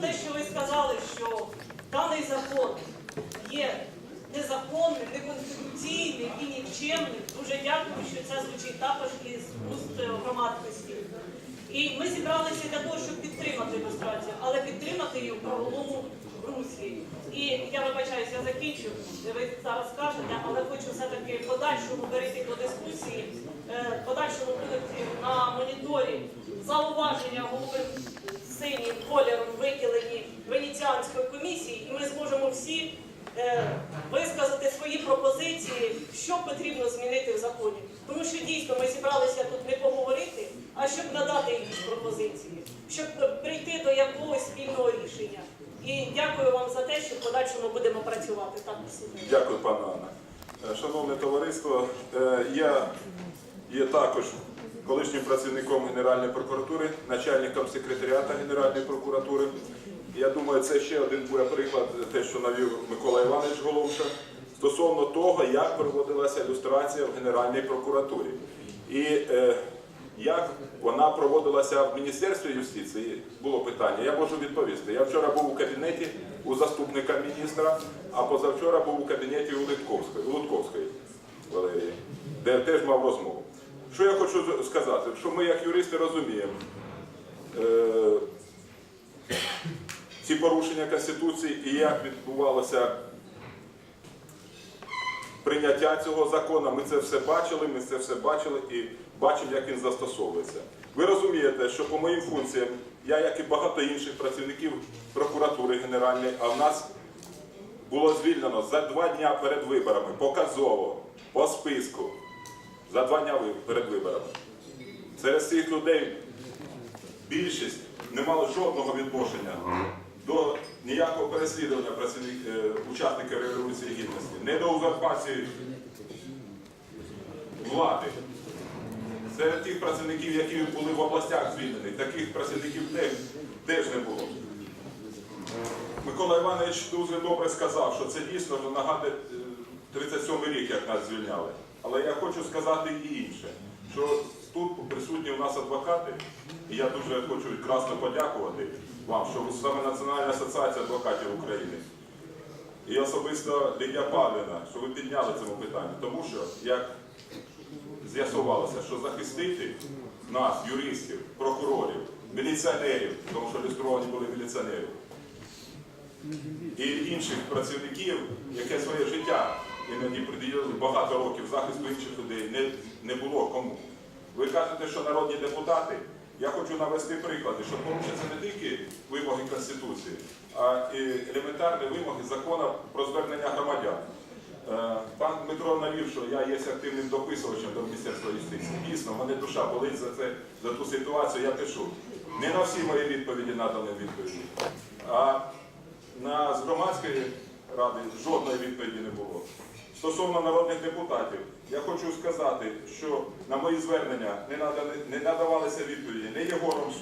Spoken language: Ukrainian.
те, що ви сказали, що даний закон є незаконним, неконституційним і нікчемним. Дуже дякую, що це звучить також із уст громадськості. І ми зібралися для того, щоб підтримати ілюстрацію, але підтримати її в правовому руслі. І я вибачаюся, я закінчу. Ви зараз скажете, але хочу все-таки подальшому перейти до дискусії, е, подальшому будуть на моніторі зауваження голови синім кольором виділені Венеціанської комісії, і ми зможемо всі е, висказати свої пропозиції, що потрібно змінити в законі. Тому що дійсно ми зібралися тут не поговорити, а щоб надати якісь пропозиції, щоб е, прийти до якогось спільного рішення. І дякую вам за те, що в подальшому будемо працювати так. Дякую, пане Анна. Е, Шановне товариство, е, я є також колишнім працівником Генеральної прокуратури, начальником секретаріата Генеральної прокуратури. Я думаю, це ще один буде приклад, те, що навів Микола Іванович Головша, стосовно того, як проводилася ілюстрація в Генеральній прокуратурі. І е, як вона проводилася в Міністерстві юстиції, було питання, я можу відповісти. Я вчора був у кабінеті у заступника міністра, а позавчора був у кабінеті у Литковської, у Лутковської Валерії, де теж мав розмову. Що я хочу сказати? Що ми, як юристи, розуміємо е, ці порушення Конституції і як відбувалося прийняття цього закону. Ми це все бачили, ми це все бачили і бачимо, як він застосовується. Ви розумієте, що по моїм функціям, я, як і багато інших працівників прокуратури генеральної, а в нас було звільнено за два дня перед виборами, показово, по списку, за два дня перед виборами. Серед цих людей більшість не мала жодного відношення до ніякого переслідування е, учасників Революції Гідності, не до узурпації влади. Серед тих працівників, які були в областях звільнені, таких працівників теж, не було. Микола Іванович дуже добре сказав, що це дійсно нагадує е, 37-й рік, як нас звільняли. Але я хочу сказати і інше, що тут присутні у нас адвокати, і я дуже хочу красно подякувати вам, що саме Національна асоціація адвокатів України і особисто Лідія Павлівна, що ви підняли цьому питанню. Тому що, як з'ясувалося, що захистити нас, юристів, прокурорів, міліціонерів, тому що люстровані були міліціонери, і інших працівників, яке своє життя іноді приділили багато років захисту інших людей, не, не було кому. Ви кажете, що народні депутати, я хочу навести приклади, що порушаться не тільки вимоги Конституції, а і елементарні вимоги закону про звернення громадян. Е, Пан Дмитро навів, що я є активним дописувачем до Міністерства юстиції. Дійсно, мене душа болить за це, за ту ситуацію, я пишу. Не на всі мої відповіді надані відповіді. А на з громадської ради жодної відповіді не було. Стосовно народних депутатів, я хочу сказати, що на мої звернення не, надавалися відповіді не Єгором